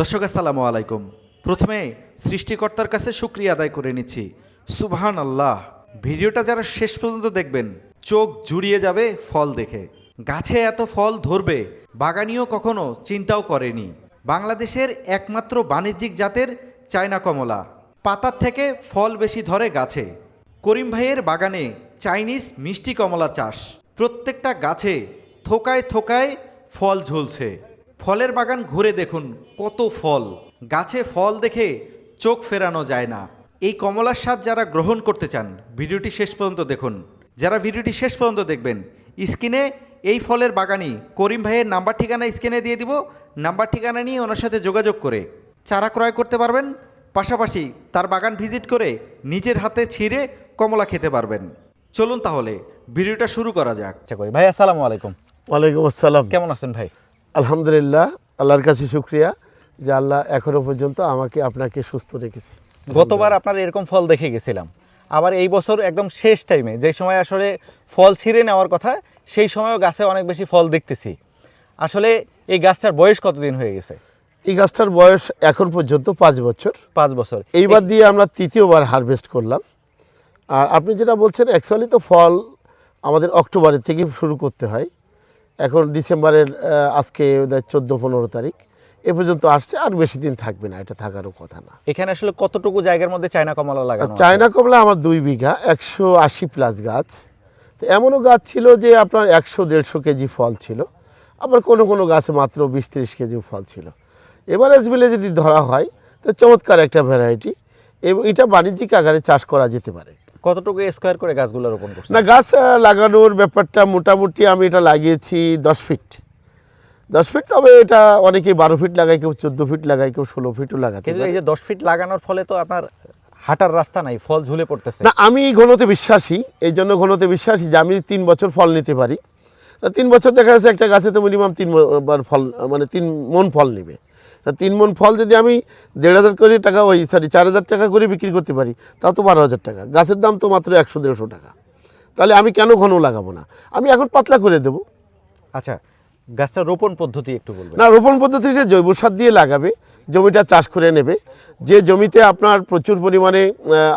দর্শক, আসসালামু আলাইকুম। প্রথমে সৃষ্টিকর্তার কাছে শুক্রিয়া আদায় করে নিচ্ছি। সুবহান আল্লাহ ভিডিওটা যারা শেষ পর্যন্ত দেখবেন, চোখ জুড়িয়ে যাবে ফল দেখে। গাছে এত ফল ধরবে বাগানিও কখনো চিন্তাও করেনি। বাংলাদেশের একমাত্র বাণিজ্যিক জাতের চায়না কমলা। পাতার থেকে ফল বেশি ধরে গাছে। করিম ভাইয়ের বাগানে চাইনিজ মিষ্টি কমলা চাষ। প্রত্যেকটা গাছে থোকায় থোকায় ফল ঝুলছে। ফলের বাগান ঘুরে দেখুন কত ফল। গাছে ফল দেখে চোখ ফেরানো যায় না। এই কমলার স্বাদ যারা গ্রহণ করতে চান ভিডিওটি শেষ পর্যন্ত দেখুন। যারা ভিডিওটি শেষ পর্যন্ত দেখবেন স্ক্রিনে এই ফলের বাগানই। করিম ভাইয়ের নাম্বার ঠিকানা স্ক্রিনে দিয়ে দিব। নাম্বার ঠিকানা নিয়ে ওনার সাথে যোগাযোগ করে চারা ক্রয় করতে পারবেন। পাশাপাশি তার বাগান ভিজিট করে নিজের হাতে ছিঁড়ে কমলা খেতে পারবেন। চলুন তাহলে ভিডিওটা শুরু করা যাক। করি ভাই আসসালামু আলাইকুম। ওয়ালাইকুম আসসালাম। কেমন আছেন ভাই? আলহামদুলিল্লাহ আল্লাহর কাছে শুক্রিয়া যে আল্লাহ এখনও পর্যন্ত আমাকে আপনাকে সুস্থ রেখেছে। গতবার আপনার এরকম ফল দেখে গেছিলাম। আবার এই বছর একদম শেষ টাইমে যে সময় আসলে ফল ছিঁড়ে নেওয়ার কথা সেই সময়ও গাছে অনেক বেশি ফল দেখতেছি। আসলে এই গাছটার বয়স কতদিন হয়ে গেছে? এই গাছটার বয়স এখন পর্যন্ত পাঁচ বছর। পাঁচ বছর। এইবার দিয়ে আমরা তৃতীয়বার হারভেস্ট করলাম। আর আপনি যেটা বলছেন অ্যাকচুয়ালি তো ফল আমাদের অক্টোবরের থেকে শুরু করতে হয়। এখন ডিসেম্বরের আজকে চোদ্দ পনেরো তারিখ। এ পর্যন্ত আসছে আর বেশি দিন থাকবে না এটা থাকারও কথা না। এখানে আসলে কতটুকু জায়গার মধ্যে চায়না কমলা লাগানো চায়না কমলা আমার দুই বিঘা একশো আশি প্লাস গাছ। তো এমনও গাছ ছিল যে আপনার একশো দেড়শো কেজি ফল ছিল আবার কোনো কোনো গাছে মাত্র বিশ তিরিশ কেজি ফল ছিল। এভারেজ মিলে যদি ধরা হয় তো চমৎকার একটা ভ্যারাইটি এবং এটা বাণিজ্যিক আকারে চাষ করা যেতে পারে। কতটুকু স্কোয়ার করে গাছগুলো রোপণ করছে না গাছ লাগানোর ব্যাপারটা মোটামুটি আমি এটা লাগিয়েছি দশ ফিট দশ ফিট তবে এটা অনেকেই বারো ফিট লাগায় কেউ চোদ্দ ফিট লাগায় কেউ ষোলো ফিটও লাগাতে কিন্তু এই যে দশ ফিট লাগানোর ফলে তো আপনার হাঁটার রাস্তা নাই ফল ঝুলে পড়তেছে। না আমি ঘনতে বিশ্বাসী এই জন্য ঘনতে বিশ্বাসী যে আমি তিন বছর ফল নিতে পারি। তিন বছর দেখা যাচ্ছে একটা গাছে তো মিনিমাম তিন ফল মানে তিন মন ফল নেবে। তা তিন মন ফল যদি আমি দেড় হাজার করে টাকা ওই সরি চার হাজার টাকা করে বিক্রি করতে পারি তাও তো বারো হাজার টাকা। গাছের দাম তো মাত্র একশো দেড়শো টাকা। তাহলে আমি কেন ঘন লাগাবো না? আমি এখন পাতলা করে দেবো। আচ্ছা গাছটা রোপণ পদ্ধতি একটু বলবেন। না রোপণ পদ্ধতি সে জৈব সার দিয়ে লাগাবে জমিটা চাষ করে নেবে যে জমিতে আপনার প্রচুর পরিমাণে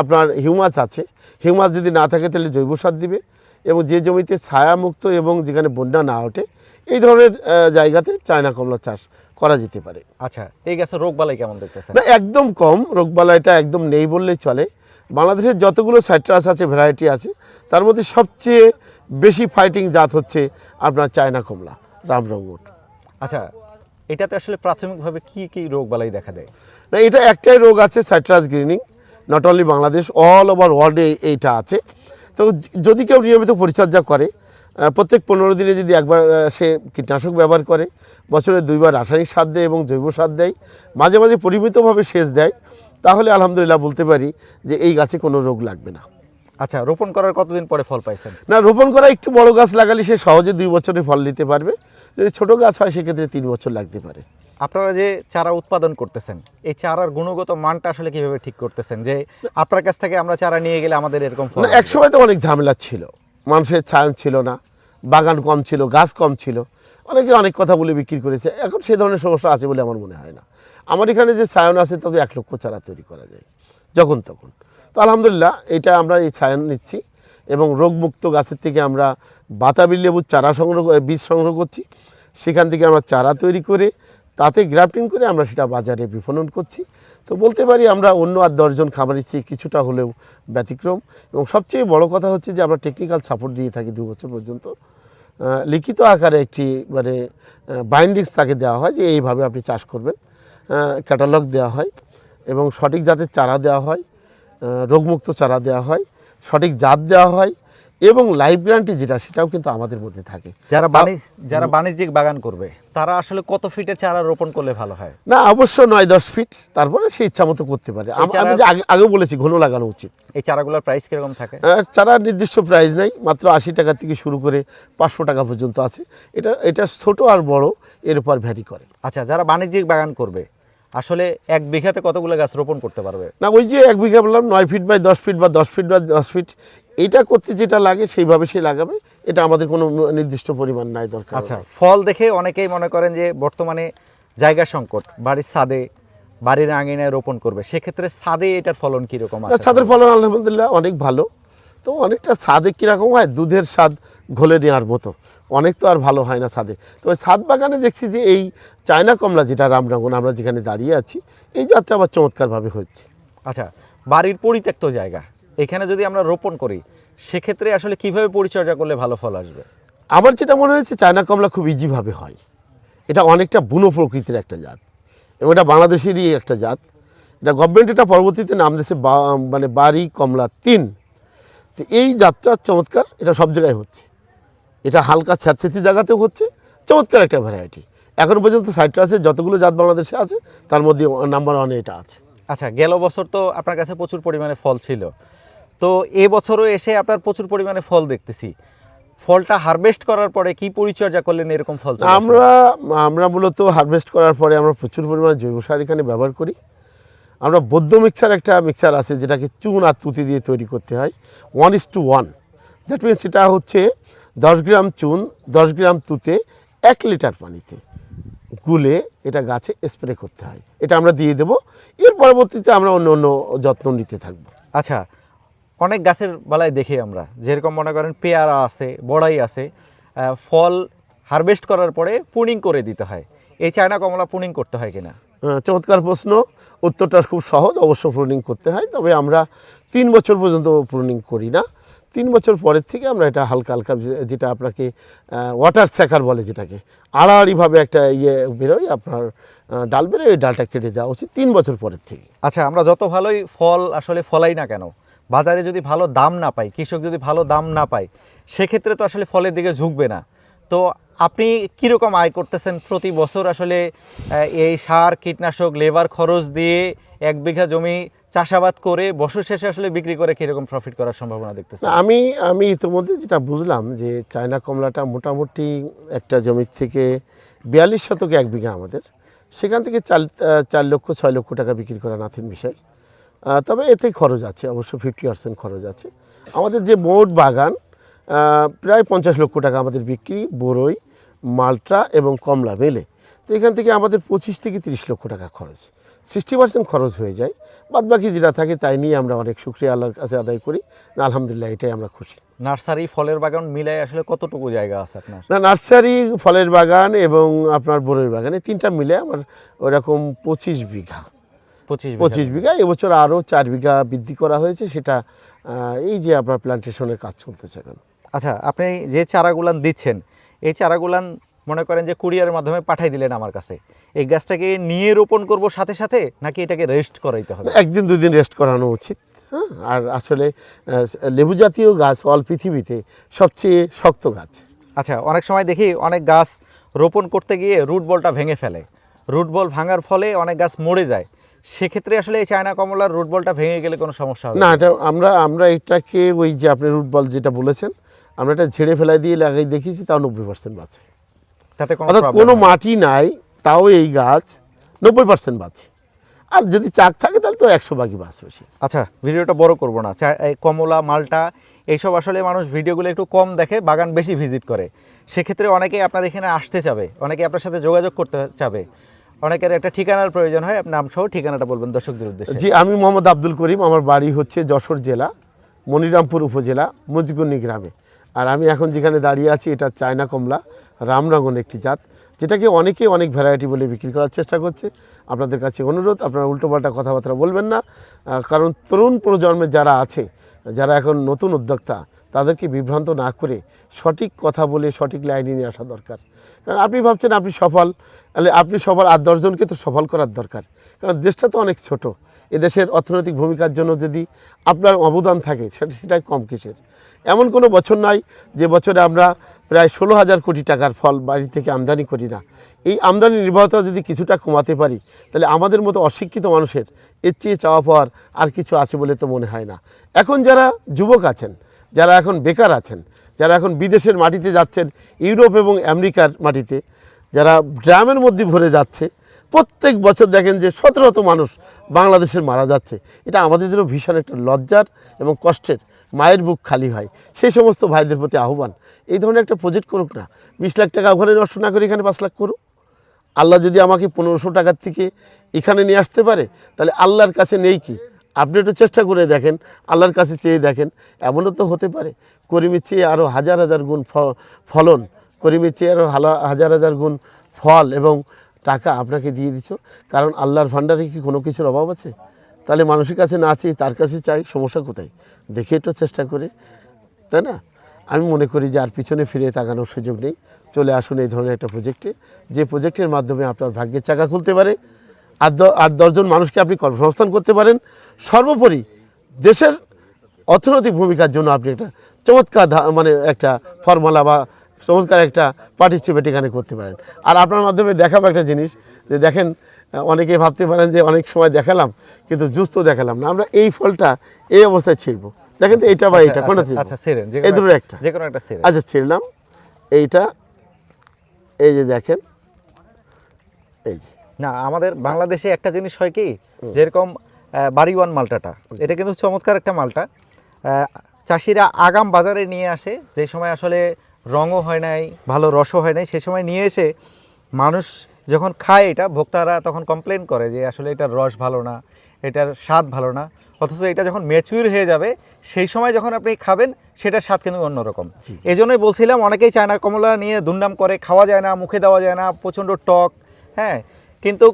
আপনার হিউমাস আছে হিউমাস যদি না থাকে তাহলে জৈব সার দিবে এবং যে জমিতে ছায়ামুক্ত এবং যেখানে বন্যা না ওঠে এই ধরনের জায়গাতে চায়না কমলা চাষ করা যেতে পারে। আচ্ছা এই গাছের রোগ বালাই কেমন দেখতেছেন? না একদম কম রোগবালাইটা একদম নেই বললেই চলে। বাংলাদেশের যতগুলো সাইট্রাস আছে ভ্যারাইটি আছে তার মধ্যে সবচেয়ে বেশি ফাইটিং জাত হচ্ছে আপনার চায়না কমলা রামরঙ্গট আচ্ছা এটাতে আসলে প্রাথমিকভাবে কি কি রোগ বালাই দেখা দেয়? না এটা একটাই রোগ আছে citrus greening. Not only Bangladesh all over ওয়ার্ল্ডে এইটা আছে। তো যদি কেউ নিয়মিত পরিচর্যা করে প্রত্যেক পনেরো দিনে যদি একবার সে কীটনাশক ব্যবহার করে বছরে দুইবার রাসায়নিক সার দেয় এবং জৈব সার দেয় মাঝে মাঝে পরিমিতভাবে সেচ দেয় তাহলে আলহামদুলিল্লাহ বলতে পারি যে এই গাছে কোনো রোগ লাগবে না। আচ্ছা রোপণ করার কতদিন পরে ফল পাইছেন? না রোপণ করা একটু বড় গাছ লাগালে সে সহজে দুই বছরে ফল নিতে পারবে। যদি ছোটো গাছ হয় সেক্ষেত্রে তিন বছর লাগতে পারে। আপনারা যে চারা উৎপাদন করতেছেন এই চারার গুণগত মানটা আসলে কীভাবে ঠিক করতেছেন? যে আপনার কাছ থেকে আমরা চারা নিয়ে গেলে আমাদের এরকম এক সময় তো অনেক ঝামেলা ছিল। মানুষের ছায়ন ছিল না, বাগান কম ছিল, গাছ কম ছিল। অনেকে অনেক কথা বলে বিক্রি করেছে। এখন সেই ধরনের সমস্যা আছে বলে আমার মনে হয় না। আমার এখানে যে ছায়ন আছে, তাতে এক লক্ষ চারা তৈরি করা যায়, যখন তখন। তো আলহামদুলিল্লাহ, এটা আমরা এই ছায়ন নিচ্ছি এবং রোগমুক্ত গাছের থেকে আমরা বাতাবি লেবুর চারা সংগ্রহ, বীজ সংগ্রহ করছি। সেখান থেকে আমরা চারা তৈরি করে তাতে গ্রাফটিং করে আমরা সেটা বাজারে বিপণন করছি। তো বলতে পারি আমরা অন্য আর দশজন খামারের চেয়ে কিছুটা হলেও ব্যতিক্রম। এবং সবচেয়ে বড় কথা হচ্ছে যে আমরা টেকনিক্যাল সাপোর্ট দিয়ে থাকি দু বছর পর্যন্ত। লিখিত আকারে একটি মানে বাইন্ডিংস তাকে দেওয়া হয় যে এইভাবে আপনি চাষ করবেন। ক্যাটালগ দেওয়া হয় এবং সঠিক জাতের চারা দেওয়া হয়। রোগমুক্ত চারা দেওয়া হয়। সঠিক জাত দেওয়া হয়। এবং লাইফ গ্যারান্টি যেটা সেটাও কিন্তু আমাদের মধ্যে থাকে। যারা যারা বাণিজ্যিক বাগান করবে তারা আসলে কত ফিটের চারা রোপণ করলে ভালো হয়? না অবশ্য নয় দশ ফিট তারপরে সে ইচ্ছা মতো করতে পারে। আমি যে আগে আগেও বলেছি ঘন লাগানো উচিত। এই চারাগুলোর প্রাইস কীরকম থাকে? চারা নির্দিষ্ট প্রাইস নেই মাত্র আশি টাকা থেকে শুরু করে পাঁচশো টাকা পর্যন্ত আছে। এটা এটা ছোট আর বড় এর উপর ভ্যারি করে। আচ্ছা যারা বাণিজ্যিক বাগান করবে আসলে এক বিঘাতে কতগুলো গাছ রোপণ করতে পারবে? না ওই যে এক বিঘা বললাম নয় ফিট বাই দশ ফিট বা দশ ফিট বা দশ ফিট এটা করতে যেটা লাগে সেইভাবে সে লাগাবে। এটা আমাদের কোনো নির্দিষ্ট পরিমাণ নাই দরকার। আচ্ছা ফল দেখে অনেকেই মনে করেন যে বর্তমানে জায়গা সংকট বাড়ির ছাদে বাড়ির আঙিনায় রোপণ করবে। সেক্ষেত্রে ছাদে এটার ফলন কীরকম আছে? ছাদের ফলন আলহামদুলিল্লাহ অনেক ভালো। তো অনেকটা ছাদে কীরকম হয়? দুধের স্বাদ ঘোলে নেওয়ার মতো। অনেক তো আর ভালো হয় না ছাদে। তবে ছাদ বাগানে দেখছি যে এই চায়না কমলা যেটা রামনগর আমরা যেখানে দাঁড়িয়ে আছি এই যাত্রা আবার চমৎকারভাবে হচ্ছে আচ্ছা বাড়ির পরিত্যক্ত জায়গা। এখানে যদি আমরা রোপণ করি সেক্ষেত্রে আসলে কীভাবে পরিচর্যা করলে ভালো ফল আসবে? আমার যেটা মনে হয়েছে চায়না কমলা খুব ইজিভাবে হয়। এটা অনেকটা বুনো প্রকৃতির একটা জাত এবং এটা বাংলাদেশেরই একটা জাত। এটা গভর্নমেন্ট এটা পরবর্তীতে নাম দিয়েছে বা- মানে বাড়ি কমলা তিন। তো এই জাতটা চমৎকার এটা সব জায়গায় হচ্ছে। এটা হালকা স্যাঁতস্যাঁতি জায়গাতেও হচ্ছে চমৎকার একটা ভ্যারাইটি এখন পর্যন্ত সাইট্রাসের যতগুলো জাত বাংলাদেশে আছে তার মধ্যে নাম্বার ওয়ানে এটা আছে। আচ্ছা গেল বছর তো আপনার কাছে প্রচুর পরিমাণে ফল ছিল। তো এবছরও এসে আপনার প্রচুর পরিমাণে ফল দেখতেছি। ফলটা হারভেস্ট করার পরে কি পরিচর্যা করলেন এরকম ফল আমরা আমরা মূলত হারভেস্ট করার পরে আমরা প্রচুর পরিমাণে জৈব সার এখানে ব্যবহার করি। আমরা বৌদ্ধ মিক্সার একটা মিক্সার আছে যেটাকে চুন আর তুতি দিয়ে তৈরি করতে হয়। One is two one that means এটা হচ্ছে দশ গ্রাম চুন দশ গ্রাম তুতে এক লিটার পানিতে গুলে এটা গাছে স্প্রে করতে হয়। এটা আমরা দিয়ে দেব। এর পরবর্তীতে আমরা অন্য অন্য যত্ন নিতে থাকব। আচ্ছা অনেক গাছের বেলায় দেখি আমরা। যেরকম মনে করেন পেয়ারা আছে বড়াই আছে ফল হারভেস্ট করার পরে পুনিং করে দিতে হয়। এই চায়না কমলা পুনিং করতে হয় কিনা? চমৎকার প্রশ্ন। উত্তরটা খুব সহজ অবশ্য প্রুনিং করতে হয় তবে আমরা তিন বছর পর্যন্ত প্রুনিং করি না। তিন বছর পরের থেকে আমরা এটা হালকা হালকা যেটা আপনাকে ওয়াটার স্যাকার বলে যেটাকে আড়াআড়িভাবে একটা ইয়ে বেরোয় আপনার ডাল বেরোয় ওই ডালটা কেটে দেওয়া উচিত তিন বছর পরের থেকে। আচ্ছা আমরা যত ভালোই ফল আসলে ফলাই না কেন বাজারে যদি ভালো দাম না পাই কৃষক যদি ভালো দাম না পায়, সেক্ষেত্রে তো আসলে ফলের দিকে ঝুঁকবে না। তো আপনি কীরকম আয় করতেছেন প্রতি বছর? আসলে এই সার, কীটনাশক, লেবার খরচ দিয়ে এক বিঘা জমি চাষাবাদ করে বছর শেষে আসলে বিক্রি করে কীরকম প্রফিট করার সম্ভাবনা দেখতেছেন? আমি আমি ইতিমধ্যে যেটা বুঝলাম যে চায়না কমলাটা মোটামুটি একটা জমির থেকে বিয়াল্লিশ শতকে এক বিঘা আমাদের। সেখান থেকে চার চার লক্ষ, ছয় লক্ষ টাকা বিক্রি করা নাথিন বিষয় তবে এতে খরচ আছে অবশ্য ফিফটি পার্সেন্ট খরচ আছে। আমাদের যে মোট বাগান প্রায় পঞ্চাশ লক্ষ টাকা আমাদের বিক্রি বড়ই মালটা এবং কমলা মেলে। তো এখান থেকে আমাদের পঁচিশ থেকে তিরিশ লক্ষ টাকা খরচ। সিক্সটি পার্সেন্ট খরচ হয়ে যায়। বাদ বাকি যেটা থাকে তাই নিয়ে আমরা অনেক সুক্রিয়া আল্লাহর কাছে আদায় করি। না আলহামদুলিল্লাহ এটাই আমরা খুশি। নার্সারি ফলের বাগান মিলাই আসলে কতটুকু জায়গা আছে আপনার? না নার্সারি ফলের বাগান এবং আপনার বড়ই বাগানে তিনটা মিলে আমার ওরকম পঁচিশ বিঘা। পঁচিশ বিঘা। পঁচিশ বিঘা এবছর আরও চার বিঘা বৃদ্ধি করা হয়েছে সেটা এই যে আপনার প্লান্টেশনের কাজ চলতেছে এখন। আচ্ছা আপনি যে চারাগুলান দিচ্ছেন এই চারাগুলান মনে করেন যে কুরিয়ারের মাধ্যমে পাঠাই দিলেন আমার কাছে এই গাছটাকে নিয়ে রোপণ করব সাথে সাথে নাকি এটাকে রেস্ট করাইতে হবে? একদিন দুদিন রেস্ট করানো উচিত হ্যাঁ? আর আসলে লেবু জাতীয় গাছ অল পৃথিবীতে সবচেয়ে শক্ত গাছ। আচ্ছা অনেক সময় দেখি অনেক গাছ রোপণ করতে গিয়ে রুট বলটা ভেঙে ফেলে। রুট বল ভাঙার ফলে অনেক গাছ মরে যায়। সেক্ষেত্রে আসলে এই চায়না কমলার রুট বলটা ভেঙে গেলে কোনো সমস্যা হবে না এটা আমরা আমরা এটাকে ওই যে আপনি রুট বল যেটা বলেছেন আমরা এটা ঝেড়ে ফেলাই দিয়ে লাগাই দেখিয়েছি তাও নব্বই পার্সেন্ট বাঁচে। তাতে কোনো অর্থাৎ কোনো মাটি নাই তাও এই গাছ নব্বই পার্সেন্ট বাঁচে। আর যদি চাক থাকে তাহলে তো একশো বাকি বাঁচবে সে। আচ্ছা ভিডিওটা বড় করব না। কমলা মালটা এইসব আসলে মানুষ ভিডিওগুলো একটু কম দেখে বাগান বেশি ভিজিট করে। সেক্ষেত্রে অনেকে আপনার এখানে আসতে চাবে অনেকে আপনার সাথে যোগাযোগ করতে চাবে। অনেকের একটা ঠিকানার প্রয়োজন হয়, নাম সহ ঠিকানাটা বলবেন দর্শকদের উদ্দেশ্যে। জি, আমি মোহাম্মদ আব্দুল করিম, আমার বাড়ি হচ্ছে যশোর জেলা, মনিরামপুর উপজেলা মুজগুন্নি গ্রামে। আর আমি এখন যেখানে দাঁড়িয়ে আছি, এটা চায়না কমলা রামনগন একটি জাত, যেটাকে অনেকে অনেক ভ্যারাইটি বলে বিক্রি করার চেষ্টা করছে। আপনাদের কাছে অনুরোধ, আপনারা উল্টোপাল্টা কথাবার্তা বলবেন না কারণ তরুণ প্রজন্মের যারা আছে, যারা এখন নতুন উদ্যোক্তা তাদেরকে বিভ্রান্ত না করে সঠিক কথা বলে সঠিক লাইনে নিয়ে আসা দরকার। কারণ আপনি ভাবছেন আপনি সফল, তাহলে আপনি সফল আর দশজনকে তো সফল করার দরকার। কারণ দেশটা তো অনেক ছোট, এদেশের অর্থনৈতিক ভূমিকার জন্য যদি আপনার অবদান থাকে, সেটা সেটাই কম কিসের। এমন কোনো বছর নাই যে বছরে আমরা প্রায় ষোলো হাজার কোটি টাকার ফল বাড়ি থেকে আমদানি করি না। এই আমদানি নির্ভরতা যদি কিছুটা কমাতে পারি, তাহলে আমাদের মতো অশিক্ষিত মানুষের এর চেয়ে চাওয়া পাওয়ার আর কিছু আছে বলে তো মনে হয় না। এখন যারা যুবক আছেন যারা এখন বেকার আছেন, যারা এখন বিদেশের মাটিতে যাচ্ছেন, ইউরোপ এবং আমেরিকার মাটিতে, যারা ড্রামের মধ্যে ভরে যাচ্ছে, প্রত্যেক বছর দেখেন যে শত মানুষ বাংলাদেশের মারা যাচ্ছে। এটা আমাদের জন্য ভীষণ একটা লজ্জার এবং কষ্টের, মায়ের বুক খালি হয়। সেই সমস্ত ভাইদের প্রতি আহ্বান। এই ধরনের একটা প্রজেক্ট করুক না। বিশ লাখ টাকা ওখানে নষ্ট না করে এখানে পাঁচ লাখ করুক। আল্লাহ যদি আমাকে পনেরোশো টাকার থেকে এখানে নিয়ে আসতে পারে, তাহলে আল্লাহর কাছে নেই কি? আপনি একটু চেষ্টা করে দেখেন, আল্লাহর কাছে চেয়ে দেখেন, এমনও তো হতে পারে। করিমের চেয়ে আরও হাজার হাজার গুণ ফলন, করিমের চেয়ে আরও হাজার হাজার গুণ ফল এবং টাকা আপনাকে দিয়ে দিছ। কারণ আল্লাহর ভাণ্ডারে কি কোনো কিছুর অভাব আছে? তাহলে মানুষের কাছে না চেয়ে তার কাছে চাই, সমস্যা কোথায়? দেখে একটু চেষ্টা করে, তাই না? আমি মনে করি যে আর পিছনে ফিরে তাকানোর সুযোগ নেই। চলে আসুন এই ধরনের একটা প্রজেক্টে যে প্রজেক্টের মাধ্যমে আপনার ভাগ্যের চাকা খুলতে পারে আর আর দশজন মানুষকে আপনি কর্মসংস্থান করতে পারেন। সর্বোপরি দেশের অর্থনৈতিক ভূমিকার জন্য আপনি একটা চমৎকার মানে একটা ফর্মুলা বা চমৎকার একটা পার্টিসিপেট এখানে করতে পারেন। আর আপনার মাধ্যমে দেখাবো একটা জিনিস যে দেখেন অনেকে ভাবতে পারেন যে অনেক সময় দেখালাম কিন্তু জুস তো দেখালাম না। আমরা এই ফলটা এই অবস্থায় ছিড়বো। দেখেন তো এইটা বা এইটা কোনটা আচ্ছা, ছিড়বো? আচ্ছা এই দুটোর একটা যে কোনো একটা সেরেন আচ্ছা ছিড়লাম। এইটা এই যে দেখেন এই যে। না আমাদের বাংলাদেশে একটা জিনিস হয় কি যেরকম বাড়িওয়ান মালটাটা এটা কিন্তু চমৎকার একটা মালটা। চাষিরা আগাম বাজারে নিয়ে আসে যে সময় আসলে রঙও হয় নাই ভালো রসও হয় নাই সে সময় নিয়ে এসে মানুষ যখন খায় এটা ভোক্তারা তখন কমপ্লেন করে যে আসলে এটার রস ভালো না এটার স্বাদ ভালো না অথচ এটা যখন ম্যাচিউর হয়ে যাবে সেই সময় যখন আপনি খাবেন সেটার স্বাদ কিন্তু অন্যরকম। এই জন্যই বলছিলাম অনেকেই চায়না কমলা নিয়ে দুর্নাম করে খাওয়া যায় না মুখে দেওয়া যায় না প্রচণ্ড টক হ্যাঁ কিন্তু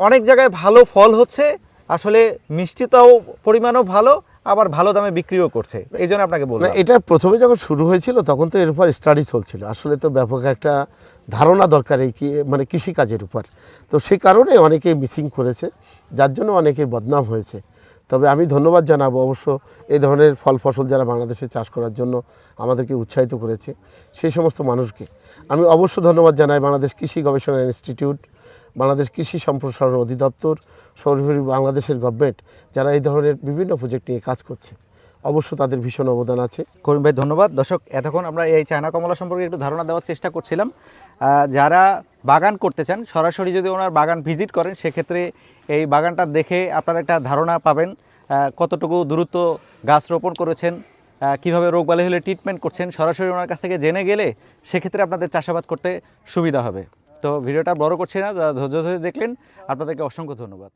অনেক জায়গায় ভালো ফল হচ্ছে, আসলে মিষ্টিটাও পরিমাণও ভালো, আবার ভালো দামে বিক্রিও করছে। এই জন্য আপনাকে বললাম। এটা প্রথমে যখন শুরু হয়েছিল, তখন তো এর উপর স্টাডি চলছিল। আসলে তো ব্যাপক একটা ধারণা দরকার এই মানে কৃষিকাজের উপর। তো সেই কারণে অনেকে মিসিং করেছে, যার জন্য অনেকের বদনাম হয়েছে। তবে আমি ধন্যবাদ জানাব, অবশ্য এই ধরনের ফল ফসল যারা বাংলাদেশে চাষ করার জন্য আমাদেরকে উৎসাহিত করেছে, সেই সমস্ত মানুষকে। আমি অবশ্য ধন্যবাদ জানাই বাংলাদেশ কৃষি গবেষণা ইনস্টিটিউট বাংলাদেশ কৃষি সম্প্রসারণ অধিদপ্তর, সর্বোপরি বাংলাদেশের গভর্নমেন্ট যারা এই ধরনের বিভিন্ন প্রজেক্ট নিয়ে কাজ করছে। অবশ্য তাদের ভীষণ অবদান আছে। করিম ভাই, ধন্যবাদ। দর্শক, এতক্ষণ আমরা এই চায়না কমলা সম্পর্কে একটু ধারণা দেওয়ার চেষ্টা করছিলাম। যারা বাগান করতে চান, সরাসরি যদি ওনার বাগান ভিজিট করেন, সেক্ষেত্রে এই বাগানটা দেখে আপনারা একটা ধারণা পাবেন কতটুকু দূরত্ব গাছ রোপণ করেছেন কীভাবে কীভাবে রোগবালাই হলে ট্রিটমেন্ট করছেন। সরাসরি ওনার কাছ থেকে জেনে গেলে সেক্ষেত্রে আপনাদের চাষাবাদ করতে সুবিধা হবে। তো ভিডিওটা বড় করছি না ধৈর্য ধরে দেখলেন। আপনাদেরকে অসংখ্য ধন্যবাদ।